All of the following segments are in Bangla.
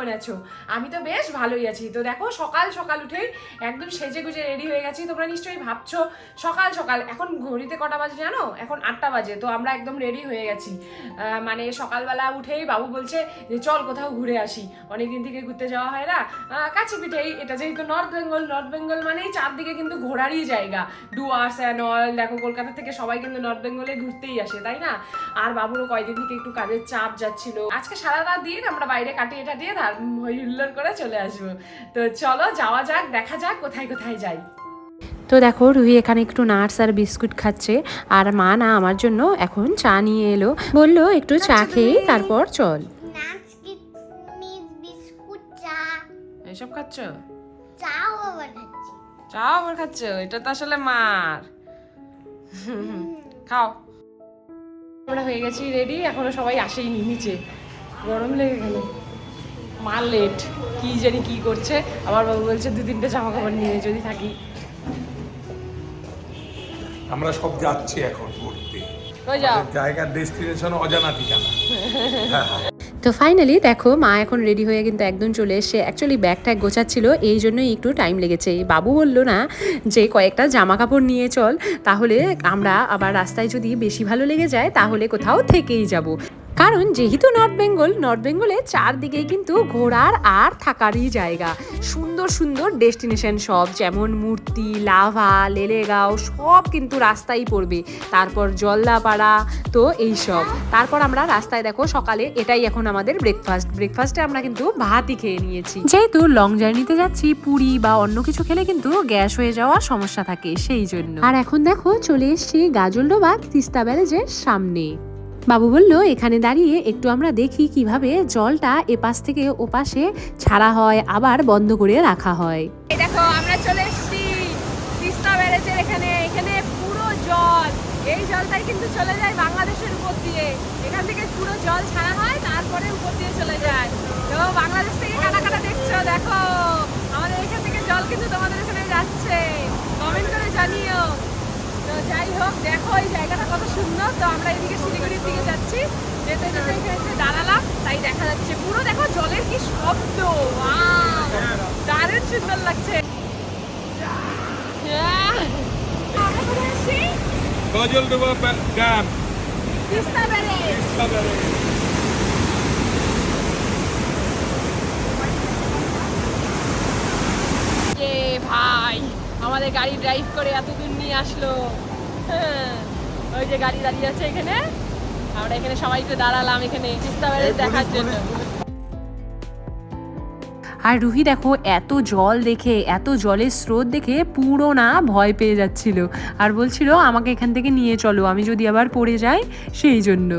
কেমন আছো? আমি তো বেশ ভালোই আছি। তো দেখো, সকাল সকাল উঠেই একদম সেজে গুজে রেডি হয়ে গেছি। তোমরা নিশ্চয়ই ভাবছ, সকাল সকাল, এখন ঘড়িতে কটা বাজে জানো? এখন আটটা বাজে, তো আমরা একদম রেডি হয়ে গেছি। মানে সকালবেলা উঠেই বাবু বলছে যে, চল কোথাও ঘুরে আসি। অনেকদিন থেকে ঘুরতে যাওয়া হয় না। কাছে পিঠেই, এটা যেহেতু নর্থ বেঙ্গল নর্থ বেঙ্গল মানেই চারদিকে কিন্তু ঘোরারই জায়গা। ডুয়ার্স অ্যান্ড অল দেখো, কলকাতা থেকে সবাই কিন্তু নর্থ বেঙ্গলে ঘুরতেই আসে, তাই না? আর বাবুরও কয়দিন থেকে একটু কাজের চাপ যাচ্ছিল। আজকে সারা রাত দিন আমরা বাইরে কাটিয়ে টাটিয়ে তার হই হুল্লোড় করে চলে আসব। তো চলো যাওয়া যাক দেখা যাক কোথায় কোথায় যাই। তো দেখো রুহি এখানে একটু নাটস আর বিস্কুট খাচ্ছে আর মা না আমার জন্য এখন চা নিয়ে এলো। বলল একটু চা খেয়ে তারপর চল। এসব খাচ্ছ? চাও আবার খাচ্ছি। চাও আবার খাচ্ছ? এটা তো আসলে মার। খাও। আমরা হয়ে গেছি রেডি এখনও সবাই আসেইনি নিচে। গরম লেগে গেল। মা লেট কি জানি কি করছে। আমার বাবু বলছে দু তিনটে জামা কাপড় নিয়ে যদি থাকি। আমরা সব যাচ্ছি এখন ঘুরতে। কই যাও। আমাদের জায়গার ডেস্টিনেশন অজানা ঠিকানা। হ্যাঁ হ্যাঁ। তো ফাইনালি দেখো মা এখন রেডি হয়ে কিন্তু একদম চলে এসে অ্যাকচুয়ালি ব্যাগ ট্যাগ গোছাচ্ছিল এই জন্যই একটু টাইম লেগেছে। বাবু বলল না যে কয়েকটা জামা কাপড় নিয়ে চল তাহলে আমরা আবার রাস্তায় যদি বেশি ভালো লেগে যায় তাহলে কোথাও থেকেই যাব। কারণ যেহেতু নর্থ বেঙ্গল নর্থ বেঙ্গলে চারদিকেই কিন্তু ঘোরার আর থাকারই জায়গা। সুন্দর সুন্দর ডেস্টিনেশন সব, যেমন মূর্তি, লাভা, লেলেগাঁও, সব কিন্তু রাস্তায় পড়বে। তারপর জল্লাপাড়া তো এই সব তারপর আমরা রাস্তায় দেখো, সকালে এটাই এখন আমাদের ব্রেকফাস্ট ব্রেকফাস্টে আমরা কিন্তু ভাতই খেয়ে নিয়েছি। যেহেতু লং জার্নিতে যাচ্ছি, পুরি বা অন্য কিছু খেলে কিন্তু গ্যাস হয়ে যাওয়ার সমস্যা থাকে, সেই জন্য। আর এখন দেখো, চলে এসেছি গাজলডোবা তিস্তা ব্যারেজের সামনে। বাবু বলল, এখানে দাঁড়িয়ে একটু আমরা দেখি কীভাবে জলটা এপাশ থেকে ওপাশে ছাড়া হয়, আবার বন্ধ করে রাখা হয়। দেখো, আমরা চলে এসেছি তিস্তা ব্যারেজের এখানে। এখানে পুরো জল। এই জলটাই কিন্তু চলে যায় বাংলাদেশের উপর দিয়ে। এখান থেকে পুরো জল ছাড়া হয়, তারপরে উপর দিয়ে চলে যায়। তো বাংলাদেশ থেকে কাটা কাটা দেখছ, দেখো। আমাদের এখান থেকে জল কিন্তু তোমাদের এখানে যাচ্ছে কমেন্ট করে জানিও তো যাই হোক দেখো এই জায়গাটা কত সুন্দর। তো আমরা এদিকে শিলিগুড়ির দিকে যাচ্ছি। যেতে যেতে এখানে দাঁড়ালাম তাই দেখা যাচ্ছে। পুরো দেখো জলের কি শব্দ! দারুণ সুন্দর লাগছে। তিস্তা ব্যারেজ। ভাই আমাদের গাড়ি ড্রাইভ করে এত দূর নিয়ে আসলো। হ্যাঁ, ওই যে গাড়ি দাঁড়িয়ে আছে এখানে। আমরা এখানে সবাইকে দাঁড়ালাম এখানে। তিস্তা দেখার জন্য। আর রুহি দেখো, এত জল দেখে, এত জলের স্রোত দেখে পুরো না ভয় পেয়ে যাচ্ছিল। আর বলছিল, আমাকে এখান থেকে নিয়ে চলো, আমি যদি আবার পড়ে যাই সেই জন্য।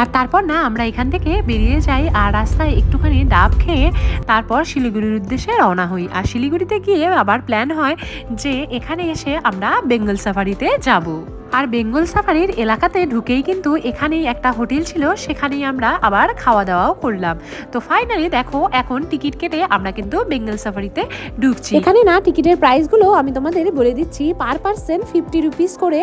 আর তারপর না, আমরা এখান থেকে বেরিয়ে যাই আর রাস্তায় একটুখানি ডাব খেয়ে তারপর শিলিগুড়ির উদ্দেশ্যে রওনা হই। আর শিলিগুড়িতে গিয়ে আবার প্ল্যান হয় যে এখানে এসে আমরা বেঙ্গল সাফারিতে যাব। আর বেঙ্গল সাফারির এলাকাতে ঢুকেই কিন্তু এখানেই একটা হোটেল ছিল, সেখানেই আমরা আবার খাওয়া দাওয়াও করলাম। তো ফাইনালি দেখো, এখন টিকিট কেটে আমরা কিন্তু বেঙ্গল সাফারিতে ঢুকছি। এখানে না টিকিটের প্রাইসগুলো আমি তোমাদের বলে দিচ্ছি পার পার্সন ফিফটি রুপিস করে।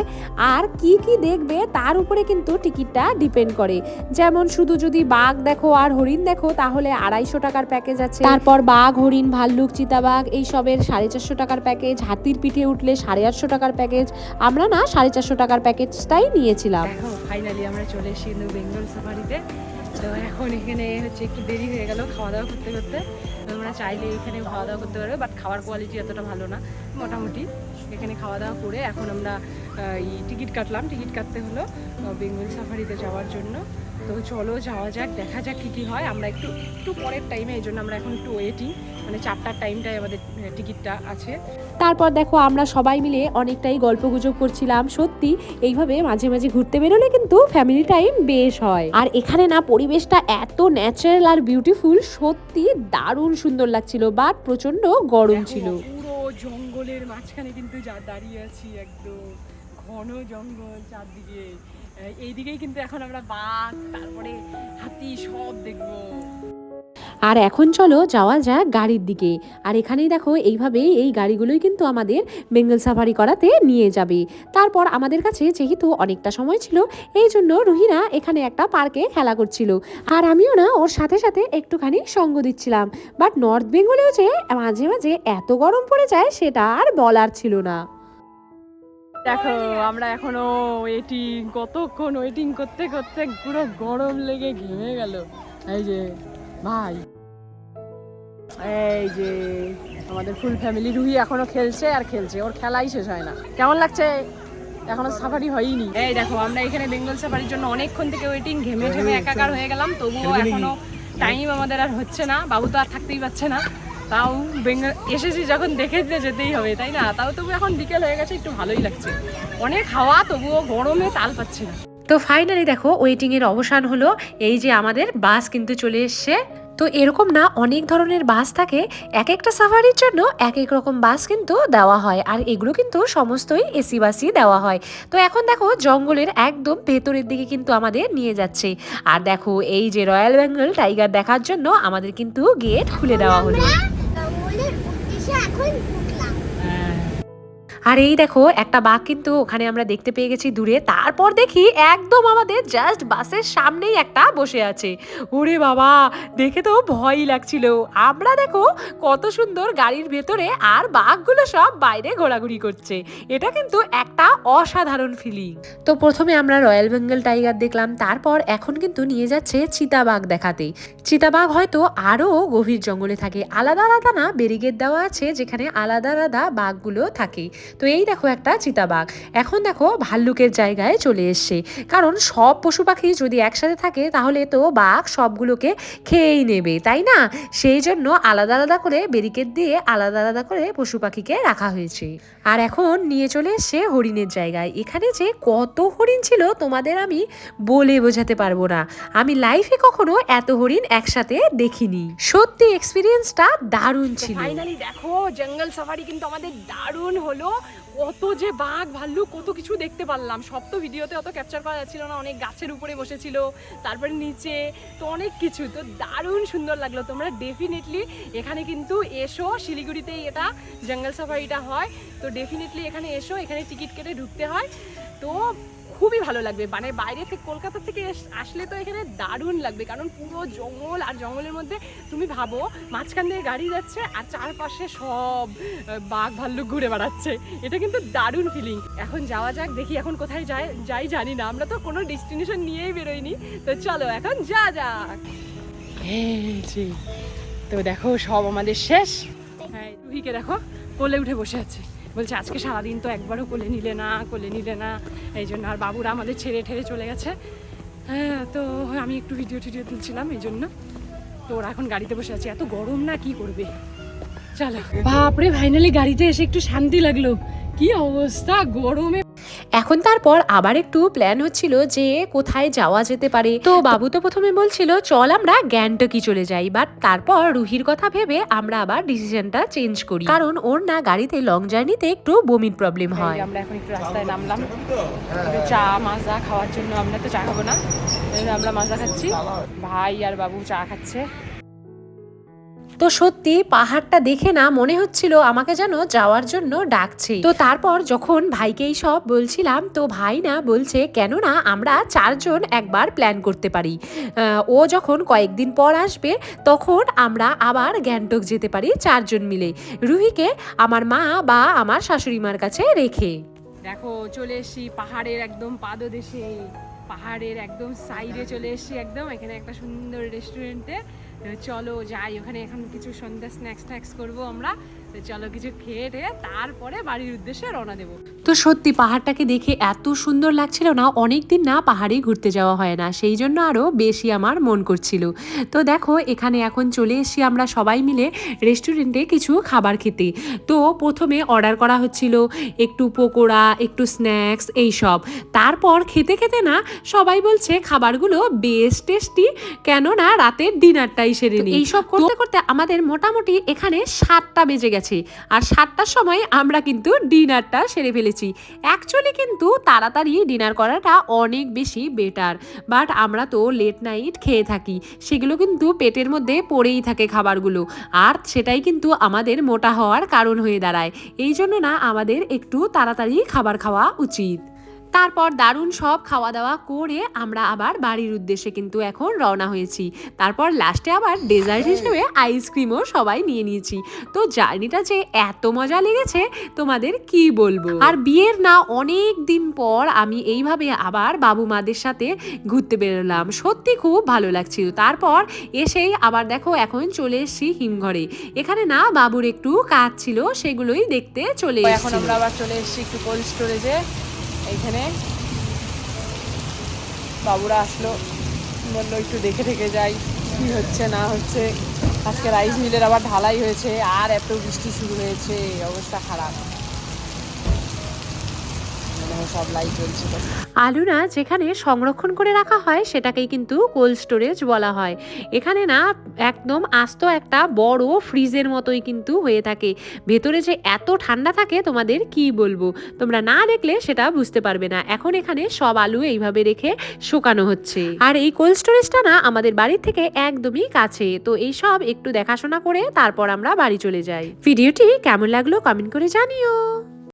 আর কি কি দেখবে তার উপরে কিন্তু টিকিটটা ডিপেন্ড করে। যেমন শুধু যদি বাঘ দেখো আর হরিণ দেখো তাহলে আড়াইশো টাকার প্যাকেজ আছে। তারপর বাঘ হরিণ ভাল্লুক চিতাবাঘ এই সবের সাড়ে চারশো টাকার প্যাকেজ হাতির পিঠে উঠলে সাড়ে আটশো টাকার প্যাকেজ আমরা না সাড়ে চারশো টাকার প্যাকেজটাই নিয়েছিলাম। ফাইনালি আমরা চলে এসেছি বেঙ্গল সাফারিতে। তো এখন এখানে হচ্ছে একটু দেরি হয়ে গেল, খাওয়া দাওয়া করতে করতে। তোমরা চাইলে এখানে খাওয়া দাওয়া করতে পারবে বাট খাওয়ার কোয়ালিটি এতটা ভালো না, মোটামুটি। এখানে খাওয়া দাওয়া করে এখন আমরা এই টিকিট কাটলাম। টিকিট কাটতে হলো বেঙ্গল সাফারিতে যাওয়ার জন্য। তো চলো যাওয়া যাক, দেখা যাক কী কী হয়। আমরা একটু একটু পরের টাইমে এই জন্য আমরা এখন একটু ওয়েটিং মানে চারটার টাইমটায় আমাদের টিকিটটা আছে। তারপর দেখো আমরা সবাই মিলে অনেকটাই গল্প গুজব করছিলাম সত্যি। এইভাবে মাঝে মাঝে ঘুরতে বেরোলে কিন্তু ফ্যামিলি টাইম বেশ হয়। আর এখানে না পরিবেশটা এত ন্যাচারাল আর বিউটিফুল সত্যি দারুণ সুন্দর লাগছিল বাট প্রচণ্ড গরম ছিল। পুরো জঙ্গলের মাঝখানে কিন্তু যা দাঁড়িয়ে আছি একদম ঘন জঙ্গল চারদিকে। এইদিকেই কিন্তু এখন আমরা বাঘ তারপরে হাতি সব দেখব। আর এখন চলো যাওয়া যাক গাড়ির দিকে। আর এখানেই দেখো, এইভাবেই এই গাড়িগুলোই কিন্তু আমাদের বেঙ্গল সাফারি করাতে নিয়ে যাবে। তারপর আমাদের কাছে যেহেতু অনেকটা সময় ছিল, এই জন্য রুহিনা এখানে একটা পার্কে খেলা করছিল। আর আমিও না, ওর সাথে সাথে একটুখানি সঙ্গ দিচ্ছিলাম। বাট নর্থ বেঙ্গলেও যে মাঝে মাঝে এত গরম পড়ে যায়, সেটা আর বলার ছিল না। দেখো, আমরা এখনও ওয়েটিং কতক্ষণ ওয়েটিং করতে করতে পুরো গরম লেগে ঘেমে গেল। এই যে ভাই এই যে আমাদের ফুল ফ্যামিলি রুহি এখনও খেলছে আর খেলছে ওর খেলাই শেষ হয় না। কেমন লাগছে? এখনও সাফারি হয়নি এই দেখো আমরা এখানে বেঙ্গল সাফারির জন্য অনেকক্ষণ থেকে ওয়েটিং ঘেমে ঘেমে একাকার হয়ে গেলাম তবুও এখনও টাইম আমাদের আর হচ্ছে না বাবু তো আর থাকতেই পারছে না। তাও বেঙ্গল এসেছি যখন দেখে যেতেই হবে তাই না? তাও তবু এখন বিকেল হয়ে গেছে একটু ভালোই লাগছে। অনেক হাওয়া তবুও গরমে তাল পাচ্ছে না। তো ফাইনালি দেখো ওয়েটিং এর অবসান হলো, এই যে আমাদের বাস কিন্তু চলে এসছে। তো এরকম না, অনেক ধরনের বাস থাকে এক একটা সাফারির জন্য এক এক রকম বাস কিন্তু দেওয়া হয়, আর এগুলো কিন্তু সমস্তই এসি বাসই দেওয়া হয়। তো এখন দেখো জঙ্গলের একদম ভেতরের দিকে কিন্তু আমাদের নিয়ে যাচ্ছে। আর দেখো এই যে রয়্যাল বেঙ্গল টাইগার দেখার জন্য আমাদের কিন্তু গেট খুলে দেওয়া হলো। এখন আর এই দেখো, একটা বাঘ কিন্তু ওখানে আমরা দেখতে পেয়ে গেছি দূরে। তারপর দেখি একদম আমাদের জাস্ট বাসের সামনেই একটা বসে আছে। ওরে বাবা, দেখে তো ভয়ই লাগছিল। আমরা দেখো কত সুন্দর গাড়ির ভেতরে আর বাঘগুলো সব বাইরে ঘোরাঘুরি করছে। এটা কিন্তু একটা অসাধারণ ফিলিং তো প্রথমে আমরা রয়্যাল বেঙ্গল টাইগার দেখলাম, তারপর এখন কিন্তু নিয়ে যাচ্ছে চিতাবাঘ দেখাতে। চিতাবাঘ হয়তো আরও গভীর জঙ্গলে থাকে। আলাদা আলাদা না, ব্যারিকেড দেওয়া আছে যেখানে আলাদা আলাদা বাঘগুলো থাকে। তো এই দেখো একটা চিতাবাঘ। এখন দেখো ভাল্লুকের জায়গায় চলে এসছে। কারণ সব পশু পাখি যদি একসাথে থাকে তাহলে তো বাঘ সবগুলোকে খেয়েই নেবে তাই না? সেই জন্য আলাদা আলাদা করে ব্যারিকেড দিয়ে আলাদা আলাদা করে পশু পাখিকে রাখা হয়েছে। আর এখন নিয়ে চলে এসছে হরিণের জায়গায়। এখানে যে কত হরিণ ছিল তোমাদের আমি বলে বোঝাতে পারব না। আমি লাইফে কখনো এত হরিণ একসাথে দেখিনি। সত্যি এক্সপিরিয়েন্সটা দারুণ ছিল। ফাইনালি দেখো জঙ্গল সাফারি কিন্তু আমাদের দারুণ হলো। কত যে বাঘ, ভাল্লুক, কত কিছু দেখতে পারলাম। সব তো ভিডিওতে অত ক্যাপচার করা যাচ্ছিল না, অনেক গাছের উপরে বসেছিল, তারপরে নিচে, তো অনেক কিছু। তো দারুণ সুন্দর লাগল। তোমরা ডেফিনেটলি এখানে কিন্তু এসো, শিলিগুড়িতেই এটা জঙ্গল সাফারিটা হয়। তো ডেফিনেটলি এখানে এসো, এখানে টিকিট কেটে ঢুকতে হয়। তো খুবই ভালো লাগবে। মানে বাইরে থেকে কলকাতা থেকে আসলে তো এখানে দারুণ লাগবে। কারণ পুরো জঙ্গল আর জঙ্গলের মধ্যে তুমি ভাবো, মাঝখান দিয়ে গাড়ি যাচ্ছে আর চারপাশে সব বাঘ ভাল্লুক ঘুরে বেড়াচ্ছে। এটা কিন্তু দারুণ ফিলিং এখন যাওয়া যাক, দেখি এখন কোথায় যাই যাই জানি না। আমরা তো কোনো ডেস্টিনেশন নিয়েই বেরোইনি। তো চলো, এখন যা যাক। তো দেখো সব আমাদের শেষ। হ্যাঁ রুহিকে দেখো, কোলে উঠে বসে আছে। বলছে, আজকে সারাদিন তো একবারও কোলে নিলে না, কোলে নিলে না। এই জন্য আর বাবুরা আমাদের ছেড়ে ঠেড়ে চলে গেছে। হ্যাঁ তো আমি একটু ভিডিও টিডিও তুলছিলাম এই জন্য। তো ওরা এখন গাড়িতে বসে আছে। এত গরম না, কি করবে? চলো। বাপরে ফাইনালি গাড়িতে এসে একটু শান্তি লাগল। কি অবস্থা, গরমে এখন তারপর আবার একটু প্ল্যান হচ্ছিল যে কোথায় যাওয়া যেতে পারে। তো বাবু তো প্রথমে বলছিল চল আমরা গ্যাংটকি চলে যাই। বাট তারপর রুহির কথা ভেবে আমরা আবার ডিসিশনটা চেঞ্জ করি। কারণ ওর না গাড়িতে লং জার্নিতে একটু বমির প্রবলেম হয় আমরা এখন একটু রাস্তায় নামলাম। চা মাজা খাওয়ার জন্য আমরা তো চা খাব না। আমরা মাজা খাচ্ছি। ভাই আর বাবু চা খাচ্ছে। তো সত্যি পাহাড়টা দেখে না মনে হচ্ছিল আমাকে যেন যাওয়ার জন্য ডাকছে। তো তারপর যখন ভাইকে এই সব বলছিলাম, তো ভাই না বলছে কেন না আমরা চারজন একবার প্ল্যান করতে পারি। ও যখন কয়েকদিন পর আসবে, তখন আমরা আবার গ্যাংটক যেতে পারি চারজন মিলে। রুহিকে আমার মা বা আমার শাশুড়ি মার কাছে রেখে। দেখো, চলে এসছি পাহাড়ের একদম পাদদেশে। পাহাড়ের একদম সাইডে চলে এসছি একদম, এখানে একটা সুন্দর রেস্টুরেন্টে তো চলো যাই, ওখানে এখন কিছু সন্ধ্যা স্ন্যাক্স ট্যাক্স করব আমরা। চলো কিছু খেয়ে টেয়ে তারপরে বাড়ির উদ্দেশ্যে রওনা দেবো। তো সত্যি পাহাড়টাকে দেখে এত সুন্দর লাগছিল না অনেক দিন না পাহাড়ে ঘুরতে যাওয়া হয় না, সেই জন্য আরও বেশি আমার মন করছিল। তো দেখো, এখানে এখন চলে এসেছি আমরা সবাই মিলে রেস্টুরেন্টে কিছু খাবার খেতে। তো প্রথমে অর্ডার করা হচ্ছিল একটু পকোড়া, একটু স্ন্যাক্স এই সব। তারপর খেতে খেতে না সবাই বলছে, খাবারগুলো বেশ টেস্টি কেননা রাতের ডিনারটাই সেরে নিই এইসব করতে করতে আমাদের মোটামুটি এখানে সাতটা বেজে গেছে। গেছে আর সাতটার সময় আমরা কিন্তু ডিনারটা সেরে ফেলেছি। অ্যাকচুয়ালি কিন্তু তাড়াতাড়ি ডিনার করাটা অনেক বেশি বেটার বাট আমরা তো লেট নাইট খেয়ে থাকি। সেগুলো কিন্তু পেটের মধ্যে পড়েই থাকে খাবারগুলো। আর সেটাই কিন্তু আমাদের মোটা হওয়ার কারণ হয়ে দাঁড়ায়। এই জন্য না আমাদের একটু তাড়াতাড়ি খাবার খাওয়া উচিত। তারপর দারুণ সব খাওয়া দাওয়া করে আমরা আবার বাড়ির উদ্দেশ্যে কিন্তু এখন রওনা হয়েছি। তারপর লাস্টে আবার ডেজার্ট হিসেবে আইসক্রিমও সবাই নিয়ে নিয়েছি। তো জার্নিটা যে এত মজা লেগেছে তোমাদের কি বলব? আর বিয়ের না অনেক দিন পর আমি এইভাবে আবার বাবু মাদের সাথে ঘুরতে বেরোলাম। সত্যি খুব ভালো লাগছিল। তারপর এসেই আবার দেখো এখন চলে এসেছি হিমঘরে। এখানে না বাবুর একটু কাজ ছিল সেগুলোই দেখতে চলে এখন আমরা আবার চলে এসেছি একটু কোল্ড স্টোরেজে এইখানে বাবুরা আসলো। বলল, একটু দেখে থেকে যাই, কি হচ্ছে, না হচ্ছে। আজকে রাইস মিলের আবার ঢালাই হয়েছে, আর এত বৃষ্টি শুরু হয়েছে অবস্থা খারাপ। সব আলু না যেখানে সংরক্ষণ করে রাখা হয়, সেটাকেই কিন্তু কোল্ড স্টোরেজ বলা হয়। এখানে না, একদম আস্ত একটা বড় ফ্রিজের মতোই কিন্তু হয়ে থাকে। ভেতরে যে এত ঠান্ডা থাকে, তোমাদের কি বলব? তোমরা না দেখলে সেটা বুঝতে পারবে না। এখন এখানে সব আলু এইভাবে রেখে শুকানো হচ্ছে। আর এই কোল্ড স্টোরেজটা না, আমাদের বাড়ির থেকে একদমই কাছে। তো এই সব একটু দেখাশোনা করে তারপর আমরা বাড়ি চলে যাই। ভিডিওটি কেমন লাগল কমেন্ট করে জানিও।